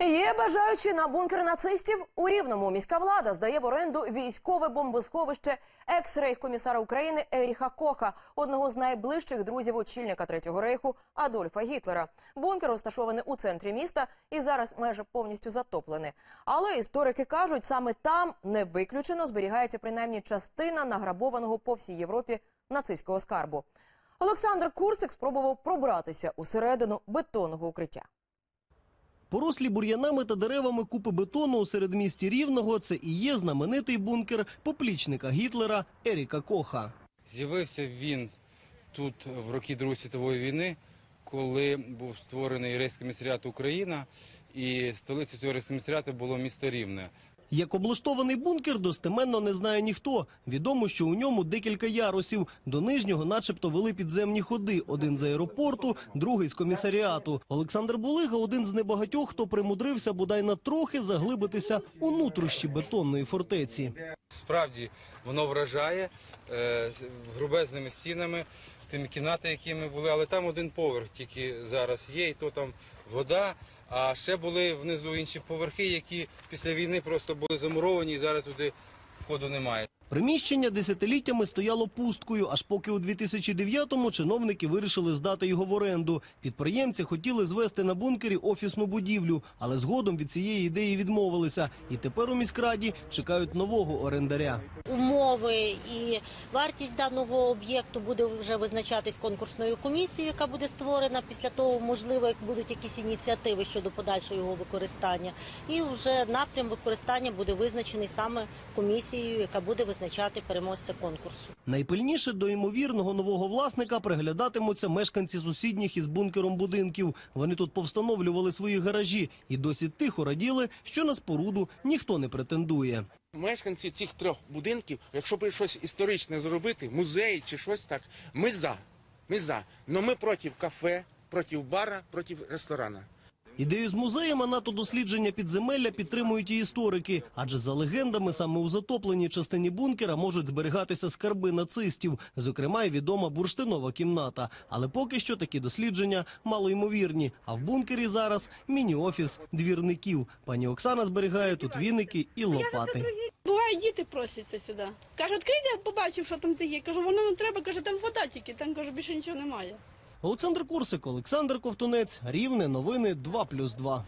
Є бажаючі на бункер нацистів у Рівному. Міська влада здає в оренду військове бомбосховище екс-рейхкомісара України Еріха Коха, одного з найближчих друзів очільника Третього рейху Адольфа Гітлера. Бункер розташований у центрі міста і зараз майже повністю затоплений. Але історики кажуть, саме там не виключено зберігається принаймні частина награбованого по всій Європі нацистського скарбу. Олександр Курсик спробував пробратися усередину бетонного укриття. Порослі бур'янами та деревами купи бетону у середмісті Рівного – це і є знаменитий бункер поплічника Гітлера Еріка Коха. З'явився він тут в роки Другої світової війни, коли був створений рейський рейськомісаріат Україна, і столицею цього рейськомісаріату було місто Рівне. Як облаштований бункер достеменно не знає ніхто. Відомо, що у ньому декілька ярусів. До нижнього начебто вели підземні ходи. Один з аеропорту, другий з комісаріату. Олександр Булига – один з небагатьох, хто примудрився бодай на трохи заглибитися у нутрощі бетонної фортеці. Справді воно вражає е, грубезними стінами, тими кімнати, які були, але там один поверх тільки зараз є, і то там вода. А ще були внизу інші поверхи, які після війни просто були замуровані, і зараз туди входу немає. Приміщення десятиліттями стояло пусткою, аж поки у 2009-му чиновники вирішили здати його в оренду. Підприємці хотіли звести на бункері офісну будівлю, але згодом від цієї ідеї відмовилися. І тепер у міськраді чекають нового орендаря. умови і вартість даного об'єкту буде вже визначатись конкурсною комісією, яка буде створена після того, можливо, будуть якісь ініціативи щодо подальшого його використання. І вже напрям використання буде визначений саме комісією, яка буде визначати переможця конкурсу. Найпильніше до ймовірного нового власника приглядатимуться мешканці сусідніх із бункером будинків. Вони тут повстановлювали свої гаражі і досі тихо раділи, що на споруду ніхто не претендує. Мешканці цих трьох будинків, якщо б щось історичне зробити, музей чи щось так, ми за. Ми за. Но ми проти кафе, проти бара, проти ресторана. Ідею з музеєм, НАТО дослідження підземелля підтримують і історики. Адже за легендами саме у затопленій частині бункера можуть зберігатися скарби нацистів, зокрема й відома бурштинова кімната. Але поки що такі дослідження малоймовірні. А в бункері зараз міні-офіс двірників. Пані Оксана зберігає тут віники і лопати. Буває, діти просяться сюди. Каже, відкрий, я побачив, що там таке. Кажу, воно не треба, каже, там вода тільки, там кажу, більше нічого немає. Олександр Курсик, Олександр Ковтунець, Рівне, новини 2+,2.